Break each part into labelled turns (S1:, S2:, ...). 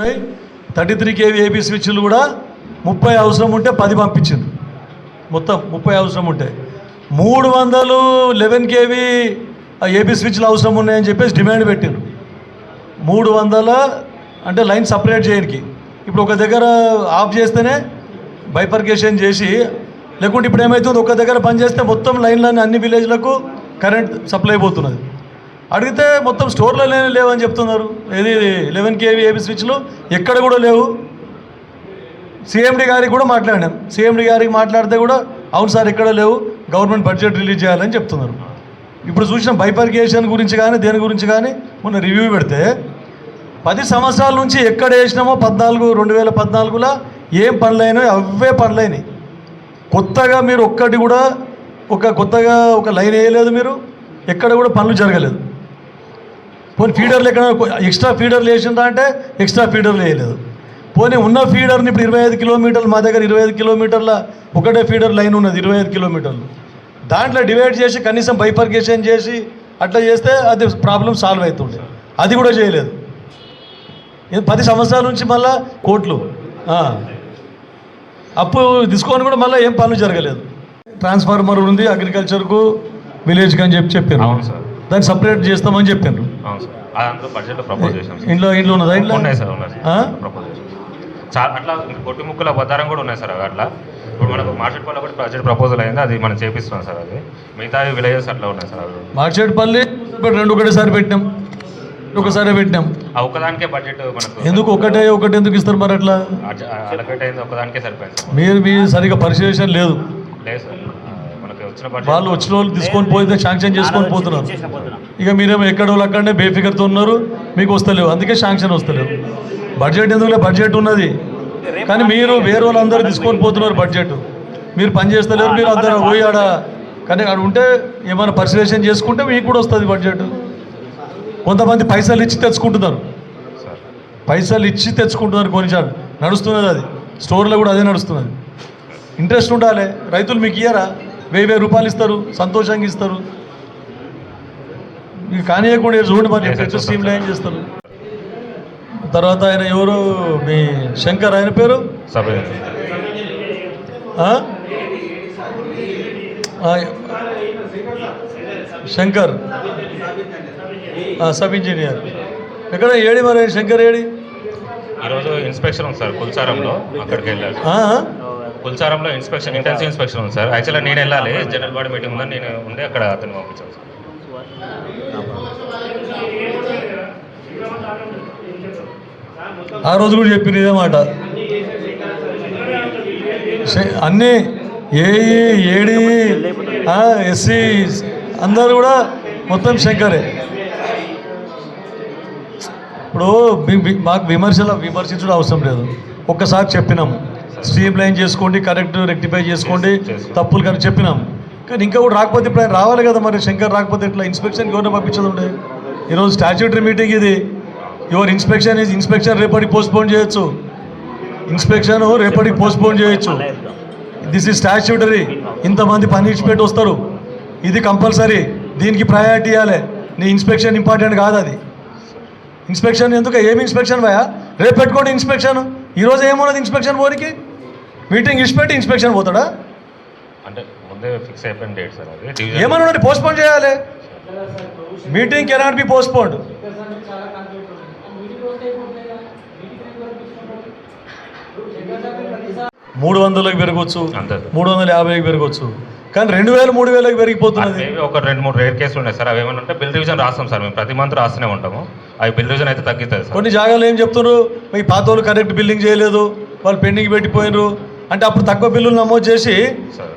S1: ఉన్నాయి. Thirty three KV AB స్విచ్లు కూడా ముప్పై అవసరం ఉంటే పది పంపించింది మొత్తం ముప్పై అవసరం ఉంటే. మూడు వందలు లెవెన్ కేవీ ఏబీ స్విచ్లు అవసరం ఉన్నాయని చెప్పేసి డిమాండ్ పెట్టారు మూడు వందల అంటే లైన్ సపరేట్ చేయడానికి ఇప్పుడు ఒక దగ్గర ఆఫ్ చేస్తేనే బైపర్కేషన్ చేసి లేకుంటే ఇప్పుడు ఏమవుతుంది ఒక దగ్గర పని చేస్తే మొత్తం లైన్లన్నీ అన్ని విలేజ్లకు కరెంట్ సప్లై పోతున్నది. అడిగితే మొత్తం స్టోర్లో లేని లేవని చెప్తున్నారు. ఏది లెవెన్ కేవీ ఏబీ స్విచ్లు ఎక్కడ కూడా లేవు. సీఎండి గారికి కూడా మాట్లాడాం సీఎండి గారికి మాట్లాడితే కూడా అవును సార్ ఎక్కడ లేవు. గవర్నమెంట్ బడ్జెట్ రిలీజ్ చేయాలని చెప్తున్నారు. ఇప్పుడు చూసిన బైపర్కేషన్ గురించి కానీ దేని గురించి కానీ మొన్న రివ్యూ పెడితే పది సంవత్సరాల నుంచి ఎక్కడ వేసినామో పద్నాలుగు రెండు వేల పద్నాలుగులో ఏం పనులైనవి అవే పనులైనాయి. కొత్తగా మీరు ఒక్కటి కూడా ఒక కొత్తగా ఒక లైన్ వేయలేదు మీరు. ఎక్కడ కూడా పనులు జరగలేదు. పోనీ ఫీడర్లు ఎక్కడ ఎక్స్ట్రా ఫీడర్లు వేసిందా అంటే ఎక్స్ట్రా ఫీడర్లు వేయలేదు. పోనీ ఉన్న ఫీడర్ని ఇప్పుడు ఇరవై ఐదు కిలోమీటర్లు మా దగ్గర ఇరవై ఐదు కిలోమీటర్ల ఒకటే ఫీడర్ లైన్ ఉన్నది ఇరవై ఐదు కిలోమీటర్లు. దాంట్లో డివైడ్ చేసి కనీసం బైపర్కేషన్ చేసి అట్లా చేస్తే అది ప్రాబ్లం సాల్వ్ అవుతుండే. అది కూడా చేయలేదు. పది సంవత్సరాల నుంచి మళ్ళా కోట్లు. అప్పు తీసుకొని కూడా మళ్ళీ ఏం పనులు జరగలేదు. ట్రాన్స్ఫార్మర్ ఉంది అగ్రికల్చర్కు విలేజ్కి అని చెప్పి చెప్పారు. దాన్ని సపరేట్ చేస్తామని చెప్పారు.
S2: అదంతా బడ్జెట్లో ప్రపోజ్ చేసాం
S1: ఇంట్లో ఇంట్లో ఉన్నదా ఇంట్లో?
S2: ఉన్నాయి సార్ ఉన్నాయి ప్రపోజ్ చేసాం చాలా అట్లా కొట్టి ముక్కల బద్దారం కూడా ఉన్నాయి సార్ అట్లా. ఇప్పుడు మనకు మార్కెట్ పల్ల కూడా బడ్జెట్ ప్రపోజల్ అయింది అది మనం చేపిస్తున్నాం సార్ అది. మిగతా విలేజెస్ అట్లా ఉన్నాయి సార్ అవి.
S1: మార్చేటిపల్లి రెండు ఒకటేసారి పెట్టినాం. ఒకసారి పెట్టినాం.
S2: ఆ ఒక్కదానికే బడ్జెట్ మనకు
S1: ఎందుకు ఒకటే ఒకటి ఎందుకు ఇస్తారు మరి అట్లా?
S2: అలకేట్ అయింది ఒక్కదానికే సరిపోయింది సార్.
S1: మీరు మీ సరిగా పరిశీలన లేదు.
S2: లేదు సార్.
S1: వాళ్ళు వచ్చిన వాళ్ళు తీసుకొని పోతే శాంక్షన్ చేసుకొని పోతున్నారు. ఇక మీరేమో ఎక్కడ వాళ్ళు అక్కడనే బేఫికర్తో ఉన్నారు మీకు వస్తలేవు. అందుకే శాంక్షన్ వస్తలేవు. బడ్జెట్ ఎందుకులే? బడ్జెట్ ఉన్నది. కానీ మీరు వేరే వాళ్ళందరూ తీసుకొని పోతున్నారు బడ్జెట్ మీరు పని చేస్తలేరు మీరు అందరూ పోయి ఆడ కానీ ఆడ ఉంటే ఏమైనా పరిశీలన చేసుకుంటే మీకు కూడా వస్తుంది బడ్జెట్ కొంతమంది పైసలు ఇచ్చి తెచ్చుకుంటున్నారు. పైసలు ఇచ్చి తెచ్చుకుంటున్నారు కొన్నిసార్లు నడుస్తున్నది అది. స్టోర్లో కూడా అదే నడుస్తున్నది. ఇంట్రెస్ట్ ఉండాలి. రైతులు మీకు ఇయ్యరా? వెయ్యి వెయ్యి రూపాయలు ఇస్తారు సంతోషంగా ఇస్తారు. మీకు కానియకుండా చూడండి మరి ఎట్లా స్ట్రీమ్ లైన్ చేస్తారు. తర్వాత ఆయన ఎవరు? మీ శంకర్ ఆయన పేరు? శంకర్. Sub engineer. ఎక్కడ ఏడి మరి? శంకర్ ఏడి?
S2: ఈరోజు ఇన్స్పెక్షన్ ఉంది సార్ కుల్చారంలో అక్కడికి వెళ్ళాలి.
S1: ఆ?
S2: కుల్చారంలో ఇన్స్పెక్షన్ ఇంటెన్సివ్ ఇన్స్పెక్షన్ ఉంది సార్. యాక్చువల్గా నేను వెళ్ళాలి. జనరల్ బాడీ మీటింగ్ ఉందని నేను ఉండి అక్కడ అతను పంపించాను సార్.
S1: ఆ రోజు కూడా చెప్పింది ఇదే మాట. అన్నీ ఏఈ ఏడి ఎస్సీ అందరూ కూడా మొత్తం శంకరే. ఇప్పుడు మాకు విమర్శల విమర్శించడం అవసరం లేదు. ఒక్కసారి చెప్పినాము. స్ట్రీమ్ లైన్ చేసుకోండి కరెక్ట్ రెక్టిఫై చేసుకోండి.
S2: చేసుకో.
S1: తప్పులు కరెక్ట్ చెప్పినాము కానీ ఇంకా కూడా రాకపోతే ఇప్పుడు ఆయన రావాలి కదా మరి శంకర్ రాకపోతే ఇట్లా ఇన్స్పెక్షన్కి ఎవరిని పంపించదు ఉండే. ఈరోజు స్టాచ్యూటరీ మీటింగ్ ఇది. యువర్ ఇన్స్పెక్షన్ ఈజ్ ఇన్స్పెక్షన్ రేపటికి పోస్ట్పోన్ చేయొచ్చు. ఇన్స్పెక్షన్ రేపటికి పోస్ట్పోన్ చేయొచ్చు. దిస్ ఇస్ స్టాచ్యూటరీ ఇంతమంది పని ఇచ్చిపెట్టి వస్తారు. ఇది కంపల్సరీ దీనికి ప్రయారిటీ ఇవ్వాలి. నీ ఇన్స్పెక్షన్ ఇంపార్టెంట్ కాదు అది. ఇన్స్పెక్షన్ ఎందుకు? ఏమి ఇన్స్పెక్షన్ భయా రేపు పెట్టుకోండి ఇన్స్పెక్షన్ ఈరోజు ఏమున్నది ఇన్స్పెక్షన్ పోరికి మీటింగ్ ఇచ్చిపెట్టి ఇన్స్పెక్షన్ పోతాడా?
S2: అంటే ముందే ఫిక్స్ అయిపోయిన డేట్ సార్ అది. డివిజన్
S1: ఏమన్నా పోస్ట్పోన్ చేయాలి. మీటింగ్ కెనాట్ బి పోస్ట్పోన్డ్ మూడు వందలకు పెరగవచ్చు
S2: అంతే.
S1: మూడు వందల యాభైకి పెరగవచ్చు కానీ రెండు వేలు మూడు వేలకు పెరిగిపోతున్నది
S2: మేబీ ఒక రెండు మూడు రేర్ కేసులు ఉన్నాయి సార్. అవి ఏమైనా ఉంటే బిల్ రివిజన్ రాస్తాం సార్. మేము ప్రతి మంత్ రాస్తూనే ఉంటాము. అవి బిల్ రివిజన్ అయితే తగ్గుతుంది సార్.
S1: కొన్ని జాగాలు ఏం చెప్తున్నారు? మీ పాత వాళ్ళు కరెక్ట్ బిల్లింగ్ చేయలేదు. వాళ్ళు పెండింగ్ పెట్టిపోయినారు. అంటే అప్పుడు తక్కువ బిల్లులు నమోదు చేసి.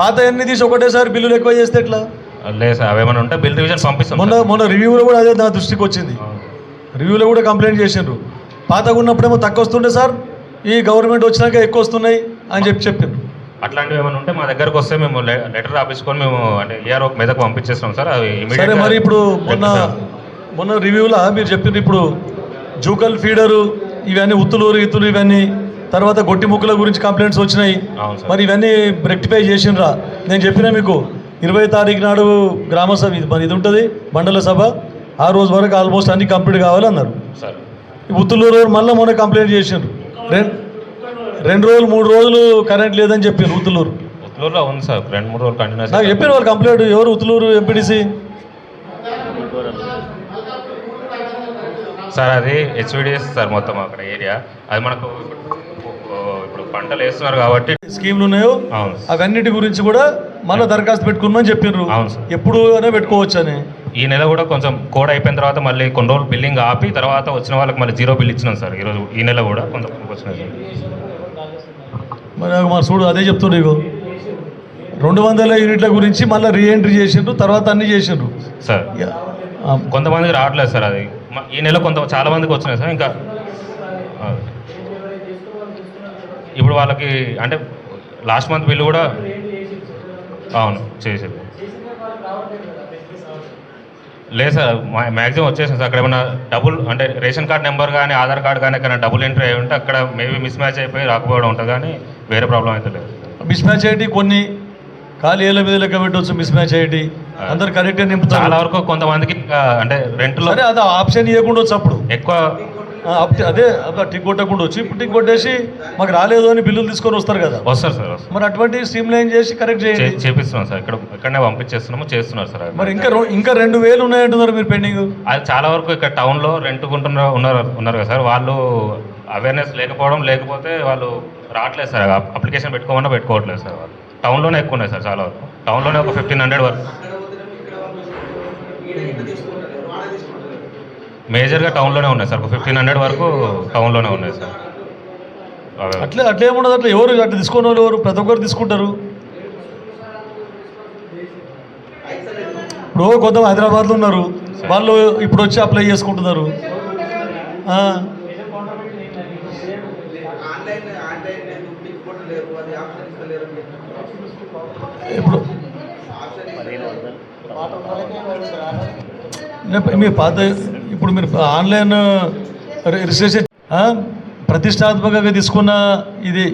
S1: పాత ఎన్ని తీసి ఒకటేసారి బిల్లులు ఎక్కువ చేస్తే ఎట్లా
S2: లేదు సార్ అవి ఏమైనా ఉంటే బిల్ రివిజన్ పంపిస్తాం
S1: మొన్న. మొన్న రివ్యూలో కూడా అదే నా దృష్టికి వచ్చింది. రివ్యూలో కూడా కంప్లైంట్ చేసిండ్రు పాతగా ఉన్నప్పుడేమో తక్కువ వస్తుండే సార్ ఈ గవర్నమెంట్ వచ్చినాక ఎక్కువ వస్తున్నాయి అని చెప్పి చెప్పిండ్రు
S2: అట్లాంటివి ఏమైనా ఉంటే మా దగ్గరకు వస్తే మేము లెటర్ రాపించుకొని మేము అంటే ఏఆర్ ఒక మీదకు పంపించేస్తాం సార్ అవి
S1: సరే మరి ఇప్పుడు మొన్న మొన్న రివ్యూలో మీరు చెప్పిండ్రు ఇప్పుడు జూకల్ ఫీడరు ఇవన్నీ ఉత్తులూరు ఇత్తులు ఇవన్నీ తర్వాత గొట్టి ముక్కల గురించి కంప్లైంట్స్ వచ్చినాయి. మరి ఇవన్నీ రెక్టిఫై చేసిండ్రా. నేను చెప్పినా మీకు ఇరవై తారీఖు నాడు గ్రామ సభ ఇది మరి ఇది ఉంటుంది మండల సభ. ఆ రోజు వరకు ఆల్మోస్ట్ అన్ని కంప్లీట్ కావాలి అన్నారు.
S2: సార్.
S1: ఈ ఉత్తులూరు మళ్ళీ మొన్న కంప్లైంట్ చేసిండ్రు. రెండు రెండు రోజులు మూడు రోజులు కరెంట్ లేదని చెప్పారు ఉత్తులూరు
S2: ఉత్తలూరులో ఉంది సార్. రెండు మూడు రోజులు కంటిన్యూస్
S1: నాకు చెప్పారు వాళ్ళు కంప్లైంట్ ఎవరు ఉత్తులూరు ఎంపీడీసీ
S2: సార్ అది హెచ్విడిఎస్ సార్ మొత్తం అక్కడ ఏరియా. అది మనకు పంటలు వేస్తున్నారు కాబట్టి
S1: స్కీమ్లు ఉన్నాయో?
S2: అవును.
S1: అవన్నిటి గురించి కూడా మళ్ళీ దరఖాస్తు పెట్టుకున్నామని
S2: సార్.
S1: ఎప్పుడు పెట్టుకోవచ్చు అని
S2: ఈ నెల కూడా కొంచెం కోడ్ అయిపోయిన తర్వాత మళ్ళీ కొన్ని రోజులు బిల్లింగ్ ఆపి తర్వాత వచ్చిన వాళ్ళకి మళ్ళీ జీరో బిల్ ఇచ్చినాం సార్. ఈరోజు ఈ నెల కూడా సార్.
S1: మరి నాకు మా చూడు అదే చెప్తుండ్రు ఇగో. రెండు వందల యూనిట్ల గురించి మళ్ళీ రీఎంట్రీ చేసిండ్రు తర్వాత అన్ని చేసిండ్రు.
S2: సార్ కొంతమందికి రావట్లేదు సార్ అది. ఈ నెల కొంత చాలా మందికి వచ్చినాయి సార్ ఇంకా. ఇప్పుడు వాళ్ళకి అంటే లాస్ట్ మంత్ బిల్లు కూడా అవును చేసేది. లేదు సార్ మ్యాక్సిమం వచ్చేసింది సార్. అక్కడ ఏమైనా డబుల్ అంటే రేషన్ కార్డ్ నెంబర్ కానీ ఆధార్ కార్డ్ కానీ ఎక్కడ డబుల్ ఎంట్రీ అయి ఉంటే అక్కడ మేబీ మిస్ మ్యాచ్ అయిపోయి రాకపోవడం ఉంటుంది కానీ వేరే ప్రాబ్లం అయితే లేదు.
S1: మిస్ మ్యాచ్ అయ్యి కొన్ని ఖాళీ ఏళ్ళ మీద లెక్క పెట్టవచ్చు మిస్ మ్యాచ్ అయ్యి అందరు కరెక్ట్గా
S2: చాలా
S1: నింపుతారు
S2: వరకు కొంతమందికి అంటే రెంట్లో
S1: అది ఆప్షన్ ఇవ్వకుండా వచ్చు అప్పుడు
S2: ఎక్కువ
S1: అదే అబ్బా టిక్ కొట్టకుండా వచ్చి ఇప్పుడు టిక్ కొట్టేసి మాకు రాలేదు అని బిల్లులు తీసుకొని వస్తారు కదా.
S2: వస్తారు సార్
S1: మరి అటువంటి స్ట్రీమ్ లైన్ చేసి కరెక్ట్ చేయండి?
S2: చేపిస్తున్నాం సార్. ఇక్కడ ఇక్కడనే పంపించేస్తున్నాము చేస్తున్నారు సార్.
S1: మరి ఇంకా ఇంకా రెండు వేలు ఉన్నాయంటున్నారు మీరు పెండింగ్?
S2: అది చాలా వరకు ఇక్కడ టౌన్లో రెంట్కుంటున్న ఉన్నారు ఉన్నారు కదా సార్. వాళ్ళు అవేర్నెస్ లేకపోవడం లేకపోతే వాళ్ళు రావట్లేదు సార్. అప్లికేషన్ పెట్టుకోమన్నా పెట్టుకోవట్లేదు సార్ వాళ్ళు. టౌన్లోనే ఎక్కువ ఉన్నాయి సార్ చాలా వరకు. టౌన్లోనే ఒక ఫిఫ్టీన్ హండ్రెడ్ వరకు. మేజర్గా టౌన్లోనే ఉన్నాయి సార్. ఒక ఫిఫ్టీన్ హండ్రెడ్ వరకు టౌన్లోనే ఉన్నాయి సార్.
S1: అట్లే అట్లే ఏముండదు అట్లా ఎవరు అట్లా తీసుకున్న వాళ్ళు ఎవరు? ప్రతి ఒక్కరు తీసుకుంటారు. ఇప్పుడు కొంత హైదరాబాద్లో ఉన్నారు. వాళ్ళు ఇప్పుడు వచ్చి అప్లై చేసుకుంటున్నారు. ఇప్పుడు నే- మీ పాత ఇప్పుడు మీరు ఆన్లైన్ రిజిస్ట్రేషన్ ప్రతిష్టాత్మకంగా తీసుకున్న ఇది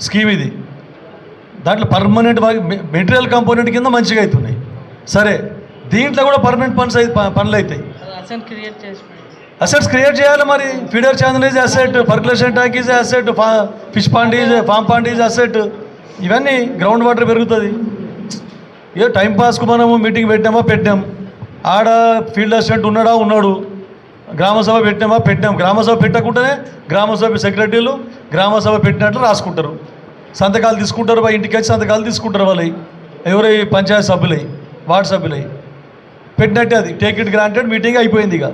S1: స్కీమ్ ఇది. దాంట్లో పర్మనెంట్ మెటీరియల్ కాంపోనెంట్ కింద మంచిగా అవుతున్నాయి సరే దీంట్లో కూడా పర్మనెంట్ ప- పనులు అవుతాయి అసెట్స్ క్రియేట్ చేయాలి మరి. Feeder channel is asset percolation tank is asset fish pond is farm pond is asset ఇవన్నీ గ్రౌండ్ వాటర్ పెరుగుతుంది. ఏ టైం పాస్కు మనము మీటింగ్ పెట్టామా పెట్టాం ఆడ ఫీల్డ్ అసిస్టెంట్ ఉన్నాడా ఉన్నాడు. గ్రామసభ పెట్టినామా? పెట్టినాం. పెట్టాం పెట్టకుండానే గ్రామసభ సెక్రటరీలు గ్రామసభ పెట్టినట్లు రాసుకుంటారు. సంతకాలు తీసుకుంటారు వాళ్ళ ఇంటికి వచ్చి సంతకాలు తీసుకుంటారు వాళ్ళవి ఎవరై పంచాయత్ సభ్యులై వార్డు సభ్యులై పెట్టినట్టే అది. టేక్ ఇట్ గ్రాంటెడ్ మీటింగ్ అయిపోయింది ఇక.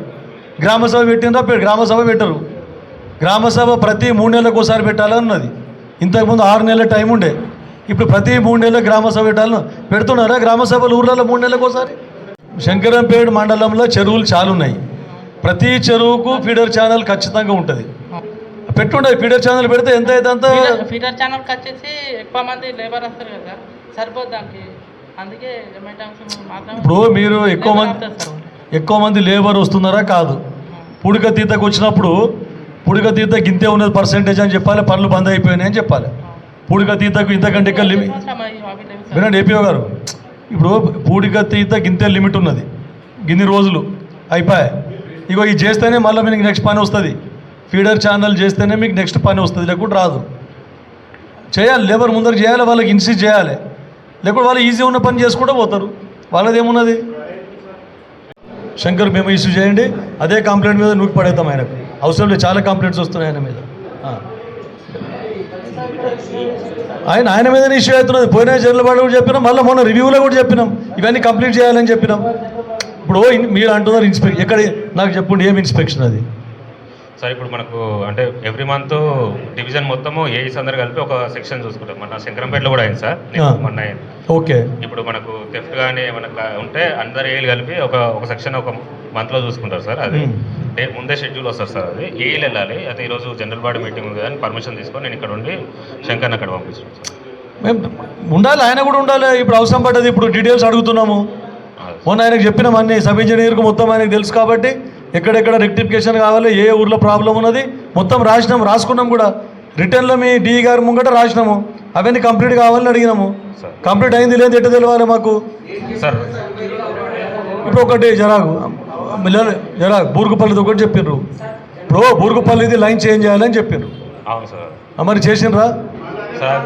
S1: గ్రామసభ పెట్టినరా పె- పెట్టరు. గ్రామసభ ప్రతి మూడు నెలలకు ఒకసారి పెట్టాలన్నది ఇంతకుముందు ఆరు నెలల టైం ఉండే. ఇప్పుడు ప్రతి మూడు నెలలకు గ్రామసభ పెట్టాలను పెడుతున్నారా? గ్రామసభలు ఊర్లలో మూడు నెలలకు ఒకసారి? శంకరంపేట మండలంలో చెరువులు చాలా ఉన్నాయి. ప్రతి చెరువుకు ఫీడర్ ఛానల్ ఖచ్చితంగా ఉంటుంది. పెట్టుండే ఫీడర్ ఛానల్ పెడితే ఎంత అయితే అంత
S3: ఫీడర్ ఛానల్కి వచ్చేసి ఎక్కువ మంది లేబర్ వస్తారు కదా సరిపోద్ది దానికి. అందుకే
S1: ఇప్పుడు మీరు ఎక్కువ మంది ఎక్కువ మంది లేబర్ వస్తున్నారా కాదు? పుడిక తీతకు వచ్చినప్పుడు పుడిక తీత గింతే ఉన్నది పర్సెంటేజ్ అని చెప్పాలి పనులు బంద్ అయిపోయినాయి అని చెప్పాలి. పుడిక తీతకు ఇంతకంటే ఇంకా లిమిట్ వినండి ఏపీఓ గారు ఇప్పుడు పూడిక తీత గింతే లిమిట్ ఉన్నది. గిన్ని రోజులు అయిపోయాయి. ఇగో ఇది చేస్తేనే మళ్ళీ మీకు నెక్స్ట్ పని వస్తుంది. ఫీడర్ ఛానల్ చేస్తేనే మీకు నెక్స్ట్ పని వస్తుంది. లేకుంటే రాదు. చేయాలి. లేబర్ ముందర చేయాలి వాళ్ళకి ఇన్సిస్ట్ చేయాలి. లేకుంటే వాళ్ళు ఈజీ ఉన్న పని చేసుకుంటూ పోతారు. వాళ్ళది ఏమున్నది శంకర్ మేము ఇష్యూ చేయండి. అదే కంప్లైంట్ మీద నూకి పడేద్దాం ఆయనకు. అవసరం లేదు. చాలా కంప్లైంట్స్ వస్తున్నాయి ఆయన మీద. ఆయన ఆయన మీదనే ఇష్యూ అవుతున్నది. పోయిన జర్లబాడు కూడా చెప్పినాం. మళ్ళీ మొన్న రివ్యూలో కూడా చెప్పినాం. ఇవన్నీ కంప్లీట్ చేయాలని చెప్పినాం. ఇప్పుడు మీరు అంటున్నారు ఇన్స్పెక్షన్ ఎక్కడ నాకు చెప్పండి ఏం ఇన్స్పెక్షన్ అది?
S2: సార్ ఇప్పుడు మనకు అంటే ఎవ్రీ మంత్ డివిజన్ మొత్తము ఏఈస్ అందరు కలిపి ఒక సెక్షన్ చూసుకుంటాం. మన శంకరంపేటలో కూడా అయింది సార్. మొన్న
S1: ఓకే.
S2: ఇప్పుడు మనకు థెఫ్ట్ కానీ ఏమైనా ఉంటే అందరు ఏఈలు కలిపి ఒక ఒక సెక్షన్ ఒక మంత్లో చూసుకుంటారు సార్ అది. ముందే షెడ్యూల్ వస్తారు సార్ అది. ఏఈలు వెళ్ళాలి. అయితే ఈరోజు జనరల్ బాడీ మీటింగ్ ఉంది అని పర్మిషన్ తీసుకొని నేను ఇక్కడ ఉండి శంకర్ని అక్కడ పంపించాను సార్.
S1: మేము ఉండాలి ఆయన కూడా ఉండాలి. ఇప్పుడు అవసరం పడ్డది ఇప్పుడు డీటెయిల్స్ అడుగుతున్నాము. మొన్న ఆయనకు చెప్పినాం అన్ని సబ్ ఇంజనీర్కు మొత్తం ఆయనకు తెలుసు కాబట్టి ఎక్కడెక్కడ రెక్టిఫికేషన్ కావాలి ఏ ఊర్లో ప్రాబ్లం ఉన్నది మొత్తం రాసినాం రాసుకున్నాం కూడా. రిటర్న్లో మీ డి గారి ముంగట రాసినాము. అవన్నీ కంప్లీట్ కావాలని అడిగినాము. కంప్లీట్ అయింది లేదు ఎట్ట తెలియాలి మాకు?
S2: సార్.
S1: ఇప్పుడు ఒకటి జరాగు జరా బూరుగుపల్లిది ఒకటి చెప్పిర్రు. ఇప్పుడు బూరుగుపల్లిది లైన్ చేంజ్ చేయాలని చెప్పారు
S2: అవును సార్.
S1: ఆ, మరి చేసిండ్రా?
S2: సార్.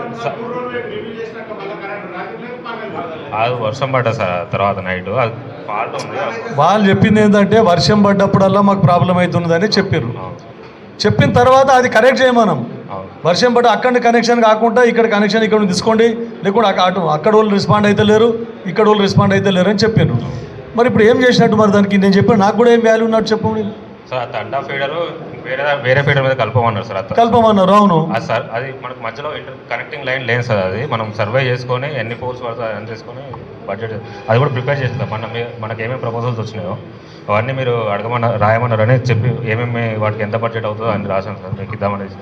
S2: అది వర్షం పడ్డా సార్ తర్వాత నైట్ అది ఫాల్ట్ ఉంది.
S1: వాళ్ళు చెప్పింది ఏంటంటే వర్షం పడ్డప్పుడల్లా మాకు ప్రాబ్లం అవుతున్నదని చెప్పారు చెప్పిన తర్వాత అది కరెక్ట్ చేయమనం వర్షం పడి అక్కడ కనెక్షన్ కాకుండా ఇక్కడ కనెక్షన్ ఇక్కడ తీసుకోండి అక్క- అటు అక్కడ వాళ్ళు రెస్పాండ్ అయితే లేరు ఇక్కడ వాళ్ళు రెస్పాండ్ అయితే లేరు అని చెప్పాను మరి ఇప్పుడు ఏం చేసినట్టు మరి దానికి? నేను చెప్పాను నాకు కూడా ఏం వాల్యూ ఉన్నట్టు చెప్పండి.
S2: సార్ ఆ తండా ఫీడర్ వేరే వేరే ఫీడర్ మీద కలపమన్నారు సార్ అత్త
S1: కల్పమన్నారు అవును.
S2: అది సార్ అది మనకు మధ్యలో ఇంటర్ కనెక్టింగ్ లైన్ లేదు సార్ అది. మనం సర్వే చేసుకొని ఎన్ని పోల్స్ పడతాయి అని చేసుకొని బడ్జెట్ అది కూడా ప్రిపేర్ చేస్తాం. మన మనకి ఏమేమి ప్రపోజల్స్ వచ్చినాయో అవన్నీ మీరు అడగమన్న రాయమన్నారని చెప్పి ఏమేమి వాటికి ఎంత బడ్జెట్ అవుతుందో అని రాశాను సార్. మీకు ఇద్దామనేసి